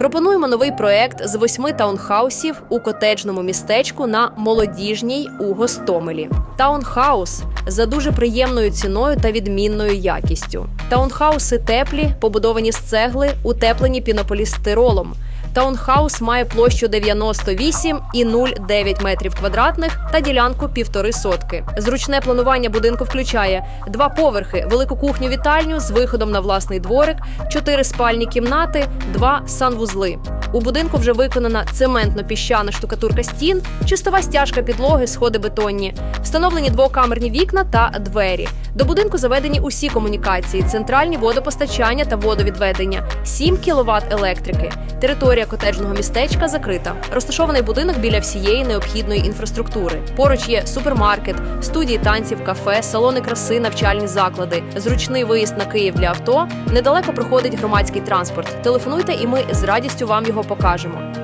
Пропонуємо новий проект з восьми таунхаусів у котеджному містечку на молодіжній у Гостомелі. Таунхаус за дуже приємною ціною та відмінною якістю. Таунхауси теплі, побудовані з цегли, утеплені пінополістиролом. Таунхаус має площу 98,09 метрів квадратних та ділянку півтори сотки. Зручне планування будинку включає два поверхи, велику кухню вітальню з виходом на власний дворик, чотири спальні кімнати, два санвузли. У будинку вже виконана цементно-піщана штукатурка стін, чистова стяжка підлоги, сходи бетонні, встановлені двокамерні вікна та двері. До будинку заведені усі комунікації, центральні водопостачання та водовідведення, 7 кВт електрики. Територія котеджного містечка закрита. Розташований будинок біля всієї необхідної інфраструктури. Поруч є супермаркет, студії танців, кафе, салони краси, навчальні заклади, зручний виїзд на Київ для авто. Недалеко проходить громадський транспорт. Телефонуйте, і ми з радістю вам його покажемо.